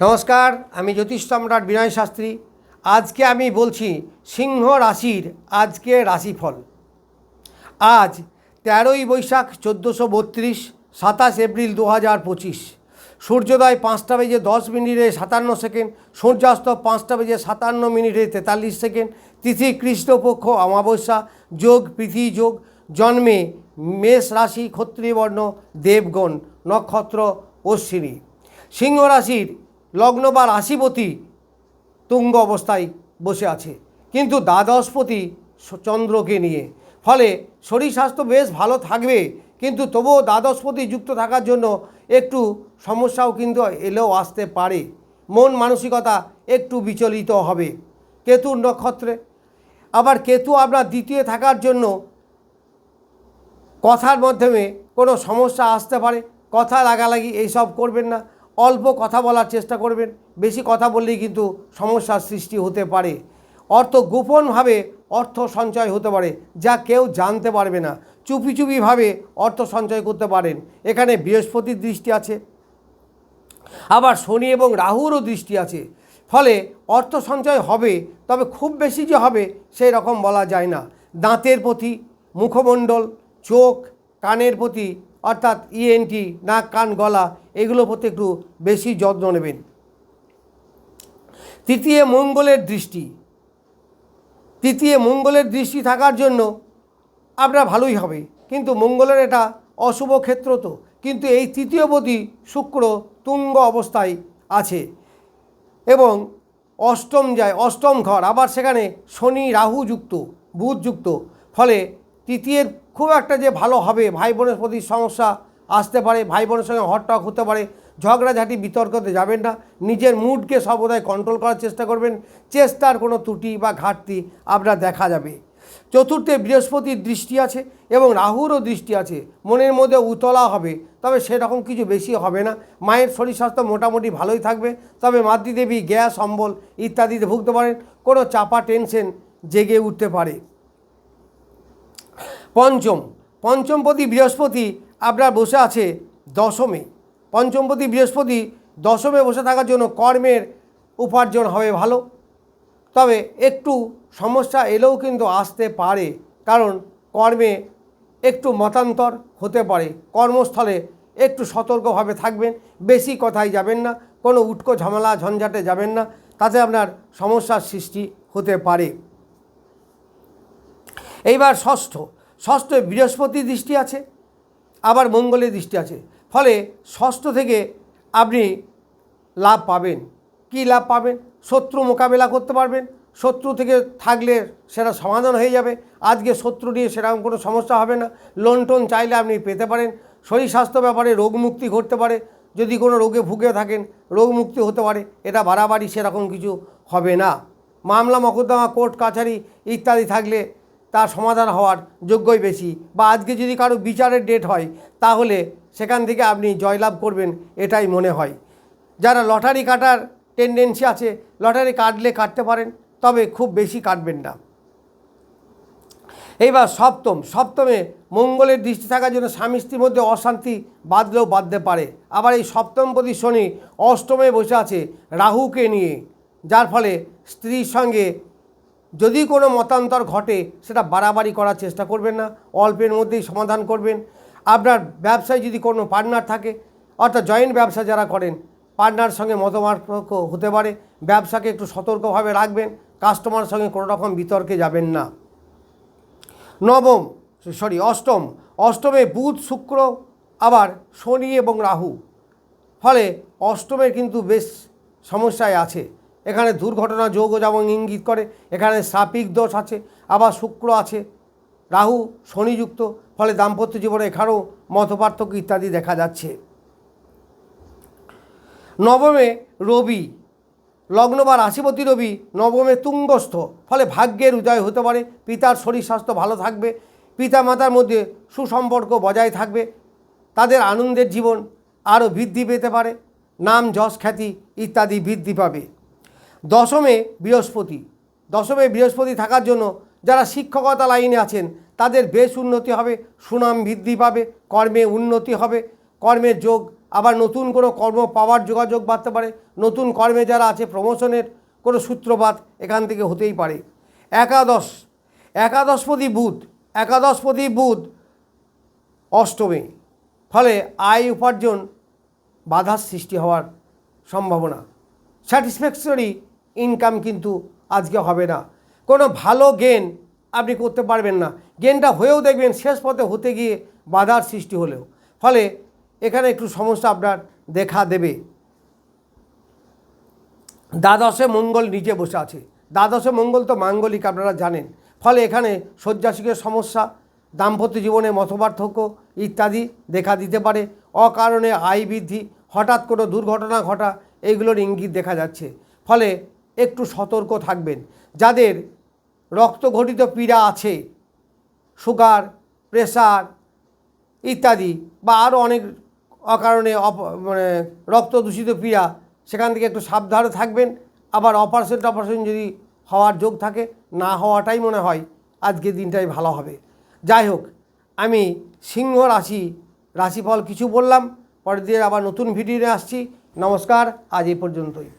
নমস্কার, আমি জ্যোতিষ সম্রাট বিনয় শাস্ত্রী। আজকে আমি বলছি সিংহ রাশির আজকে রাশিফল। আজ তেরোই বৈশাখ চোদ্দোশো বত্রিশ, সাতাশ এপ্রিল দু হাজার পঁচিশ। সূর্যোদয় পাঁচটা বেজে দশ মিনিটে সাতান্ন সেকেন্ড, সূর্যাস্ত পাঁচটা বেজে সাতান্ন মিনিটে তেতাল্লিশ সেকেন্ড। তিথি কৃষ্ণপক্ষ অমাবস্যা, যোগ পৃথিবী যোগ। জন্মে মেষ রাশি, ক্ষত্রিয়বর্ণ, দেবগণ, নক্ষত্র, অশ্বিনী। সিংহ রাশির লগ্ন বা রাশিপতি তুঙ্গ অবস্থায় বসে আছে। কিন্তু দ্বাদশপতি চন্দ্রকে নিয়ে। ফলে শরীর স্বাস্থ্য বেশ ভালো থাকবে, কিন্তু তবুও দ্বাদশপতি যুক্ত থাকার জন্য একটু সমস্যাও কিন্তু এলেও আসতে পারে। মন মানসিকতা একটু বিচলিত হবে কেতুর নক্ষত্রে। আবার কেতু আপনার দ্বিতীয় থাকার জন্য কথার মাধ্যমে কোনো সমস্যা আসতে পারে। কথা লাগালাগি এইসব করবেন না। অল্প কথা বলার চেষ্টা করবেন, বেশি কথা বললেই কিন্তু সমস্যার সৃষ্টি হতে পারে। অর্থ গোপনভাবে অর্থ সঞ্চয় হতে পারে, যা কেউ জানতে পারবে না। চুপি চুপিভাবে অর্থ সঞ্চয় করতে পারেন। এখানে বৃহস্পতির দৃষ্টি আছে, আবার শনি এবং রাহুরও দৃষ্টি আছে। ফলে অর্থ সঞ্চয় হবে, তবে খুব বেশি যে হবে সেই রকম বলা যায় না। দাঁতের প্রতি মুখমণ্ডল, চোখ, কানের প্রতি অর্থাৎ ইএনটি নাক, কান, গলা, এগুলোর প্রতি একটু বেশি যত্ন নেবেন। তৃতীয়, মঙ্গলের দৃষ্টি। তৃতীয়, মঙ্গলের দৃষ্টি থাকার জন্য আপনার ভালোই হবে। কিন্তু মঙ্গলের এটা অশুভ ক্ষেত্র তো। কিন্তু এই তৃতীয়পতি শুক্র তুঙ্গ অবস্থায় আছে। এবং অষ্টম যায়, অষ্টম ঘর, আবার সেখানে শনি, রাহু যুক্ত, বুধ যুক্ত। ফলে তৃতীয়ের খুব একটা যে ভালো হবে ভাই বোনের প্রতি সমস্যা আসতে পারে ভাই বোনের সঙ্গে হটটক হতে পারে, ঝগড়াঝাটি, বিতর্কতে যাবেন না, নিজের মুডকে সর্বদাই কন্ট্রোল করার চেষ্টা করবেন, চেষ্টার কোনো ত্রুটি বা ঘাটতি আপনার দেখা যাবে। চতুর্থে বৃহস্পতির দৃষ্টি আছে এবং রাহুরও দৃষ্টি আছে, মনের মধ্যে উতলা হবে, তবে সেরকম কিছু বেশি হবে না, মায়ের শরীর স্বাস্থ্য মোটামুটি ভালোই থাকবে, তবে মাতৃদেবী গ্যাস, অম্বল ইত্যাদিতে ভুগতে পারেন, কোনো চাপা টেনশন জেগে উঠতে পারে। পঞ্চম, পঞ্চমপতি বৃহস্পতি আপনার বসে আছে দশমে। পঞ্চমপতি বৃহস্পতি দশমে বসে থাকার জন্য কর্মের উপার্জন হবে ভালো। তবে একটু সমস্যা এলেও কিন্তু আসতে পারে, কারণ কর্মে একটু মতান্তর হতে পারে। কর্মস্থলে একটু সতর্কভাবে থাকবেন, বেশি কথায় যাবেন না, কোনো উটকো ঝামেলা ঝঞ্ঝাটে যাবেন না, তাতে আপনার সমস্যার সৃষ্টি হতে পারে। এইবার ষষ্ঠ ষষ্ঠ বৃহস্পতি দৃষ্টি আছে, আবার মঙ্গলের দৃষ্টি আছে। ফলে ষষ্ঠ থেকে আপনি লাভ পাবেন। কি লাভ পাবেন? শত্রু মোকাবেলা করতে পারবেন। শত্রু থেকে থাকলে সেটা সমাধান হয়ে যাবে। আজকে শত্রু নিয়ে সেরকম কোনো সমস্যা হবে না। লোন টোন চাইলে আপনি পেতে পারেন। শরীর স্বাস্থ্য ব্যাপারে রোগ মুক্তি ঘটতে পারে। যদি কোনো রোগে ভুগে থাকেন রোগ মুক্তি হতে পারে। এটা বাড়াবাড়ি সেরকম কিছু হবে না। মামলা, মকদ্দমা, কোর্ট, কাছারি ইত্যাদি থাকলে তার সমাধান হওয়ার যোগ্যই বেশি। বা আজকে যদি কারও বিচারের ডেট হয়, তাহলে সেখান থেকে আপনি জয়লাভ করবেন এটাই মনে হয়। যারা লটারি কাটার টেন্ডেন্সি আছে, লটারি কাটলে কাটতে পারেন, তবে খুব বেশি কাটবেন না। এইবার সপ্তম। সপ্তমে মঙ্গলের দৃষ্টি থাকার জন্য স্বামী স্ত্রীর মধ্যে অশান্তি বাঁধলেও বাঁধতে পারে। আবার এই সপ্তম প্রতি শনি অষ্টমে বসে আছে রাহুকে নিয়ে, যার ফলে স্ত্রীর সঙ্গে যদি কোনো মতান্তর ঘটে, সেটা বাড়াবাড়ি করার চেষ্টা করবেন না, অল্পের মধ্যেই সমাধান করবেন। আপনার ব্যবসায় যদি কোনো পার্টনার থাকে, অর্থাৎ জয়েন্ট ব্যবসা যারা করেন পার্টনার সঙ্গে মতপার্থক্য হতে পারে, ব্যবসাকে একটু সতর্কভাবে রাখবেন কাস্টমার সঙ্গে কোনো রকম বিতর্কে যাবেন না। নবম সরি অষ্টম, অষ্টমে বুধ, শুক্র, আবার শনি এবং রাহু। ফলে অষ্টমের কিন্তু বেশ সমস্যায় আছে। এখানে দুর্ঘটনা যোগ যেমন ইঙ্গিত করে, এখানে সাপিক দোষ আছে, আবার শুক্র আছে, রাহু শনিযুক্ত, ফলে দাম্পত্য জীবনে এখানেও মতপার্থক্য ইত্যাদি দেখা যাচ্ছে। নবমে রবি, লগ্ন বা রাশিপতি রবি নবমে তুঙ্গস্থ, ফলে ভাগ্যের উদয় হতে পারে, পিতার শরীর স্বাস্থ্য ভালো থাকবে পিতা মাতার মধ্যে সুসম্পর্ক বজায় থাকবে, তাদের আনন্দের জীবন আরও বৃদ্ধি পেতে পারে, নাম যশ খ্যাতি ইত্যাদি বৃদ্ধি পাবে। দশমে বৃহস্পতি। দশমে বৃহস্পতি থাকার জন্য যারা শিক্ষকতা লাইনে আছেন, তাদের বেশ উন্নতি হবে, সুনাম বৃদ্ধি পাবে, কর্মে উন্নতি হবে কর্মের যোগ, আবার নতুন কোনো কর্ম পাওয়ার যোগাযোগ বাড়তে পারে, নতুন কর্মে যারা আছে প্রমোশনের কোনো সূত্রপাত এখান থেকে হতেই পারে। একাদশ, একাদশপতি বুধ একাদশপতি বুধ অষ্টমে, ফলে আয় উপার্জন বাধার সৃষ্টি হওয়ার সম্ভাবনা। স্যাটিসফ্যাকশরি ইনকাম কিন্তু আজকে হবে না। কোনো ভালো গেন আপনি করতে পারবেন না। গেনটা হয়েও দেখবেন, শেষ পথে হতে গিয়ে বাধার সৃষ্টি হলেও। ফলে এখানে একটু সমস্যা আপনার দেখা দেবে। দ্বাদশে মঙ্গল নিচে বসে আছে। দ্বাদশে মঙ্গল তো মাঙ্গলিক, আপনারা জানেন। ফলে এখানে শয্যাসুখের সমস্যা, দাম্পত্য জীবনে মতপার্থক্য ইত্যাদি দেখা দিতে পারে। অকারণে আয় বৃদ্ধি, হঠাৎ কোনো দুর্ঘটনা ঘটা, এইগুলোর ইঙ্গিত দেখা যাচ্ছে। ফলে একটু সতর্ক থাকবেন। যাদের রক্তঘটিত পীড়া আছে, সুগার, প্রেসার ইত্যাদি বা আরও অনেক অকারণে অপ মানে রক্ত দূষিত পীড়া, সেখান থেকে একটু সাবধানে থাকবেন। আবার অপারেশন টপারেশন যদি হওয়ার যোগ থাকে, না হওয়াটাই মনে হয় আজকে দিনটাই ভালো হবে। যাই হোক, আমি সিংহ রাশি, রাশিফল কিছু বললাম, পরের দিন আবার নতুন ভিডিও নিয়ে আসছি। নমস্কার, আজ এই পর্যন্তই।